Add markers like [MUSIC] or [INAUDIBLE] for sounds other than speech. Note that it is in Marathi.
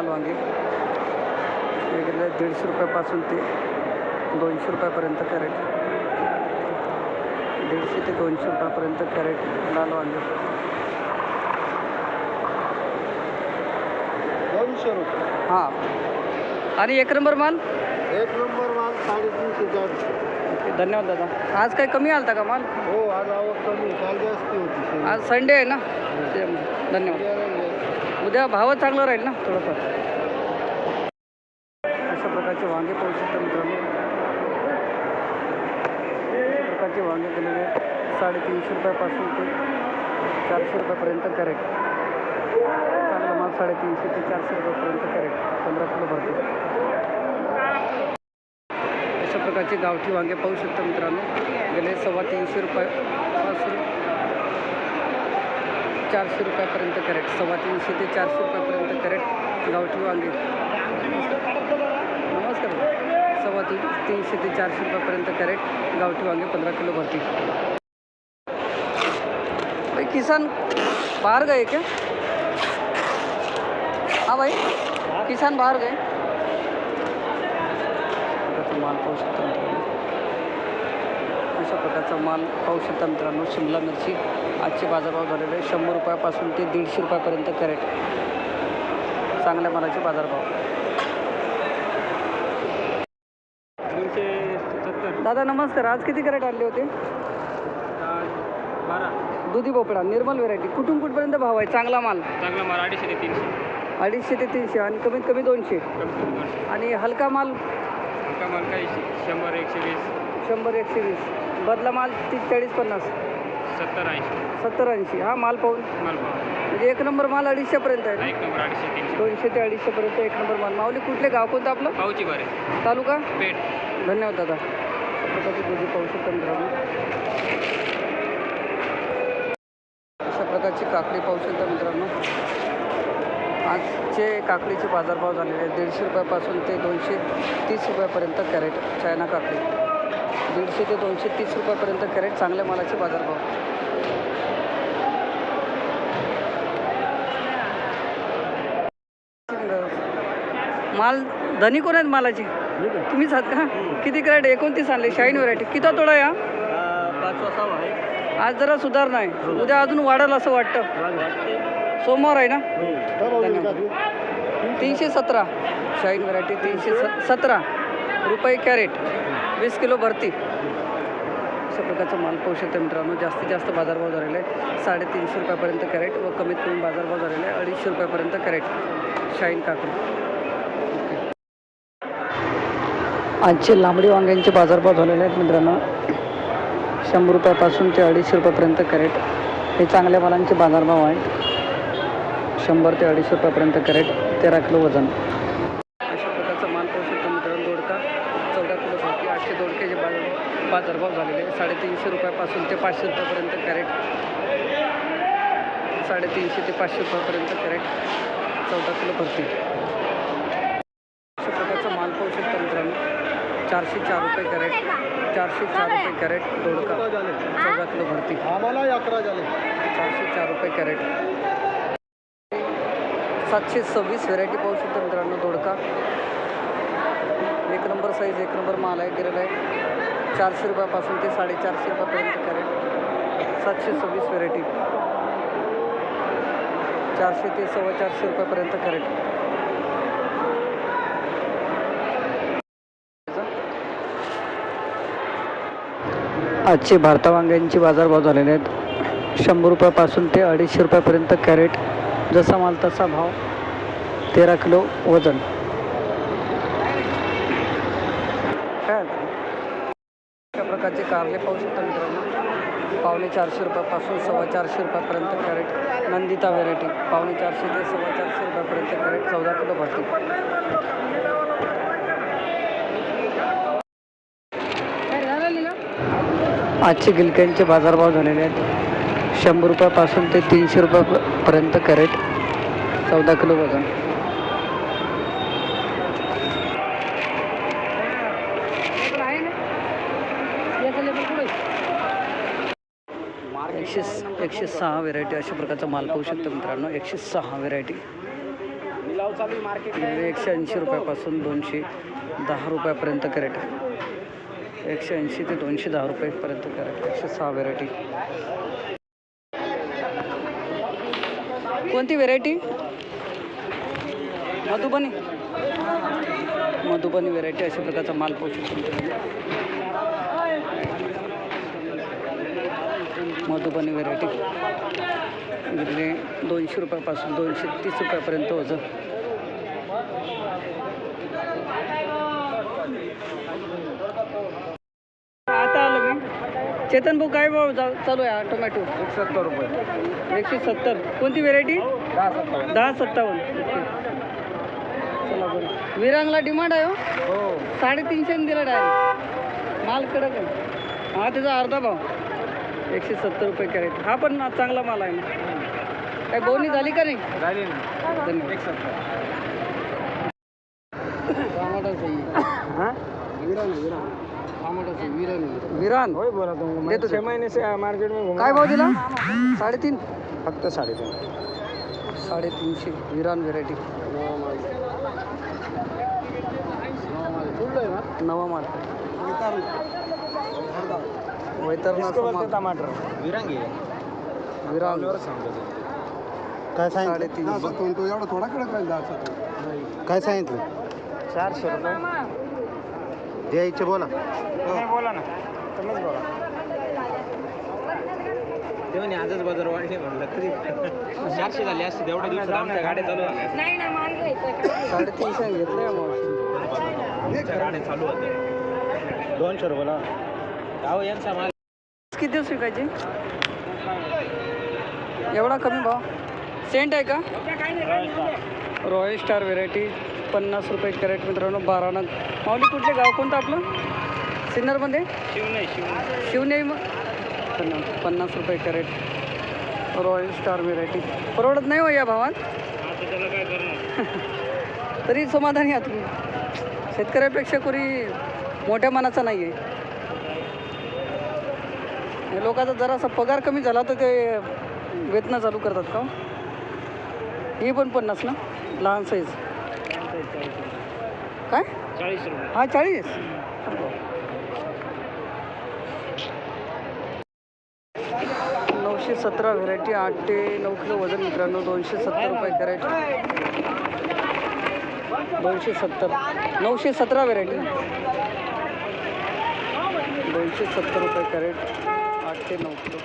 लाल वांगे. वेगळे दीडशे रुपयापासून ते दोनशे रुपयापर्यंत कॅरेट. दीडशे ते दोनशे रुपयापर्यंत कॅरेट लाल वांगे. दोनशे रुपये. हां. आणि एक नंबर माल? एक नंबर माल साडेतीनशे चारशे. धन्यवाद दादा. आज काय कमी आलता का माल? हो आज आवक कमी काल जास्ती होती. आज संडे आहे ना? त्यामुळे. धन्यवाद. उद्या भाव चांगला राहील ना थोडंफार. अशा प्रकारचे वांगे पाहू शकता मित्रांनो. अशा प्रकारचे वांगे गेलेले साडेतीनशे रुपयापासून ते चारशे रुपयापर्यंत कॅरेट. चांगला माल साडेतीनशे ते चारशे रुपयापर्यंत कॅरेट. पंधरा किलो भरते. अशा प्रकारचे गावठी वांगे पाहू शकता मित्रांनो. गेले सव्वा तीनशे रुपयापासून चारशे रुपयापर्यंत कॅरेट सव्वा तीनशे ते चारशे रुपयापर्यंत कॅरेट गावठी वांगे. नमस्कार. सव्वा तीन तीनशे ते चारशे रुपयापर्यंत कॅरेट गावठी वांगे पंधरा किलो भरती. भाई किसान बाहेर गए क्या? हा भाई किसान बाहेर गए. माल पाहू शकतो. अशा प्रकारचा माल पाहू शकता मित्रांनो शिमला मिरची आजचे बाजारभाव झालेले आहे शंभर रुपयापासून ते दीडशे रुपयापर्यंत कॅरेट. चांगल्या मालाचे बाजारभाव. दादा नमस्कार. आज किती कॅरेट आणले होते? दुधी भोपळा निर्मल व्हेरायटी. कुठून कुठपर्यंत भाव आहे? चांगला माल. चांगला माल अडीचशे ते तीनशे. अडीचशे ते तीनशे आणि कमीत कमी दोनशे. आणि हलका माल? एका माल काही शंभर एकशे वीस. शंभर एकशे वीस. बदला माल तीस चाळीस पन्नास. सत्तर ऐंशी. सत्तर ऐंशी. हा माल पाहून. माल भाव म्हणजे एक नंबर माल अडीचशेपर्यंत आहे ना? एक नंबर अडीचशे तीनशे. दोनशे ते अडीचशेपर्यंत एक नंबर माल. माऊली कुठले गाव कोणतं आपलं? पावची बरे तालुका? पेट धन्यवाद दादा. अशा प्रकारची दुधी पाहू शकता मित्रांनो अशा प्रकारची काकडी पाहू शकता मित्रांनो. आजचे काकडीचे बाजारभाव झालेले आहेत. दीडशे रुपयापासून ते दोनशे तीस रुपयापर्यंत कॅरेट चायना काकडी. दीडशे ते दोनशे तीस रुपयापर्यंत कॅरेट चांगल्या मालाचे बाजारभाव. माल धनी कोण आहेत मालाची? तुम्हीच आहात का? किती कॅरेट? एकोणतीस आणले शाईन व्हरायटी किती तोडा या? आहे आज जरा सुधारणा आहे उद्या अजून वाढेल असं वाटतं. सोमवार आहे ना? तीनशे सतरा. शाईन व्हरायटी तीनशे सतरा. रुपये कॅरेट वीस किलो भरती. अशा प्रकारचा माल पाहू शकता मित्रांनो. जास्तीत जास्त बाजारभाव झालेला आहे साडेतीनशे रुपयापर्यंत कॅरेट व कमीत कमी बाजारभाव झालेला आहे अडीचशे रुपयापर्यंत कॅरेट. शाईन काकडी आजचे लांबडी वांग्यांचे बाजारभाव झालेले आहेत मित्रांनो. शंभर रुपयापासून ते अडीचशे रुपयापर्यंत कॅरेट. हे चांगल्या मालांचे बाजारभाव आहेत. शंभर ते अडीचशे रुपयापर्यंत कॅरेट. तेरा किलो वजन अशा प्रकारचा माल पाहू शकता मित्रांनो दोडका चौदा किलो भाकी आठशे दोडक्याचे बाजार बाजारभाव झालेले आहे साडेतीनशे रुपयापासून ते पाचशे रुपयापर्यंत कॅरेट. साडेतीनशे ते पाचशे रुपयापर्यंत कॅरेट. चौदा किलो भरती. अशा प्रकारचा माल पाहू शकता मित्रांनो. चारशे चार रुपये कॅरेट. चारशे चार रुपये कॅरेट दोडका. चौदा किलो भरती. आम्हाला अकरा झाले. चारशे चार रुपये कॅरेट. सातशे सव्वीस व्हेरायटी पाहू शकता मित्रांनो दोडका. एक नंबर साईज एक नंबर माल आहे गेलेला आहे. चारशे रुपयापासून ते साडेचारशे रुपयापर्यंत कॅरेट. सातशे सव्वीस व्हेरायटी. चारशे ते सव्वा चारशे रुपयापर्यंत कॅरेट. आजचे भारतावांग्यांचे बाजारभाव झालेले आहेत. शंभर रुपयापासून ते अडीचशे रुपयापर्यंत कॅरेट. जसा माल तसा भाव. तेरा किलो वजन काय अशा प्रकारचे कारले पाहू शकता मित्रांनो. पावणे चारशे रुपयापासून सव्वा चारशे रुपयापर्यंत कॅरेट नंदिता व्हेरायटी. पावणे चारशे ते सव्वा चारशे रुपयापर्यंत कॅरेट चौदा किलो भरती आजचे गिलक्यांचे बाजारभाव झालेले आहेत. शंभर रुपयापासून ते तीनशे रुपयापर्यंत कॅरेट चौदा किलो वजन. एकशे सहा व्हेरायटी अशा प्रकारचा माल पाहू शकतो मित्रांनो. एकशे सहा व्हेरायटी एकशे ऐंशी रुपयापासून दोनशे दहा रुपयापर्यंत कॅरेट. एकशे ऐंशी ते दोनशे दहा रुपयेपर्यंत कॅरेट. एकशे सहा व्हेरायटी कोणती व्हेरायटी मधुबनी. मधुबनी व्हेरायटी अशा प्रकारचा माल पाहू पोहोचू मधुबनी व्हेरायटी म्हणजे दोनशे रुपयापासून दोनशे तीस रुपयापर्यंत होतं आता आलो मी. चेतन भाऊ काय भाव जा- चालू आहे टोमॅटो एक सत्तर रुपये. एकशे सत्तर. कोणती व्हेरायटी दहा सत्तावन्न. चला बरं. विरांगला डिमांड आहे हो. हो. साडेतीनशेने दिला डायरेक्ट माल कडक आहे. हा त्याचा अर्धा भाव. एकशे सत्तर रुपये कॅरेट. हा पण ना चांगला माल आहे ना. काय बोनी झाली का नाही? झाली ना. धन्यवाद. एक सत्तर. हां? विरान विरान. विरान. विरान. होय बोला तुम देतो छह महीने से मार्केट में काय भाव दिला? साडेतीन. फक्त साडेतीन. साडेतीनशे. विरान व्हेरायटी नवा माल. वैतरणाचा माल. टमाटर? विरांगी. विरान काय साडेतीन. तो एवढा थोडा कडक राहील काय सांगितलं? चारशे रुपये. द्यायचे बोला. बोला ना. तुम्हीच बोला. तेव्हा आजच बाजार वाढले म्हणलं कधी चारशे झाले असते तेवढ्या दिवसात आमच्या गाड्या चालू झाल्या. साडेतीनशे घेतले मावशी. गाड्या चालू होत्या. दोनशे रुपये अहो यांचा माल. किती दिवस विकायचे? एवढा कमी भाव? सेंट आहे का? रॉयल स्टार व्हेरायटी पन्नास रुपये कॅरेट मित्रांनो बारा नग. माऊली कुठले गाव? कोणतं आपलं? सिन्नरमध्ये? शिवणे शिवनेरी. मग पन्नास पन्नास रुपये कॅरेट. Royal star variety. परवडत नाही हो या भावात? [LAUGHS] तरी समाधानी आहात तुम्ही. शेतकऱ्यापेक्षा कोणी मोठ्या मनाचा नाही आहे हे लोकांचा जरासा पगार कमी झाला तर ते वेतनं चालू करतात का? हो? पण पन्नास ना? लहान साईज काय? चाळीस हा चाळीस? नऊशे सतरा व्हेरायटी आठ ते नऊ किलो वजन मित्रांनो दोनशे सत्तर रुपये कॅरेट दोनशे सत्तर. नऊशे सतरा व्हेरायटी दोनशे सत्तर रुपये कॅरेट आठ ते नऊ किलो